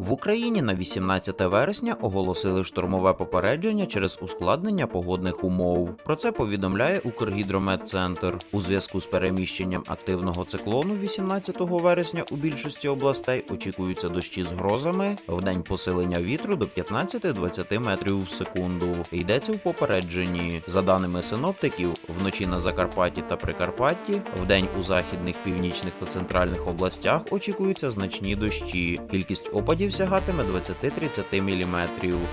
В Україні на 18 вересня оголосили штормове попередження через ускладнення погодних умов. Про це повідомляє Укргідрометцентр. У зв'язку з переміщенням активного циклону 18 вересня у більшості областей очікуються дощі з грозами в день посилення вітру до 15-20 метрів в секунду. Йдеться в попередженні. За даними синоптиків, вночі на Закарпатті та Прикарпатті, вдень у західних, північних та центральних областях очікуються значні дощі. Кількість опадів сягатиме 20-30 мм.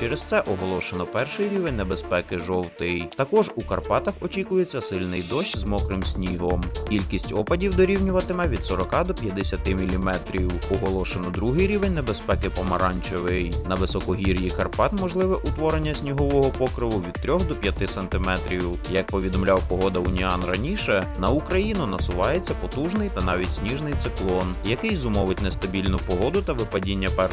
Через це оголошено перший рівень небезпеки жовтий. Також у Карпатах очікується сильний дощ з мокрим снігом. Кількість опадів дорівнюватиме від 40 до 50 мм. Оголошено другий рівень небезпеки помаранчевий. На високогір'ї Карпат можливе утворення снігового покриву від 3 до 5 см. Як повідомляв погода Уніан раніше, на Україну насувається потужний та навіть сніжний циклон, який зумовить нестабільну погоду та випадіння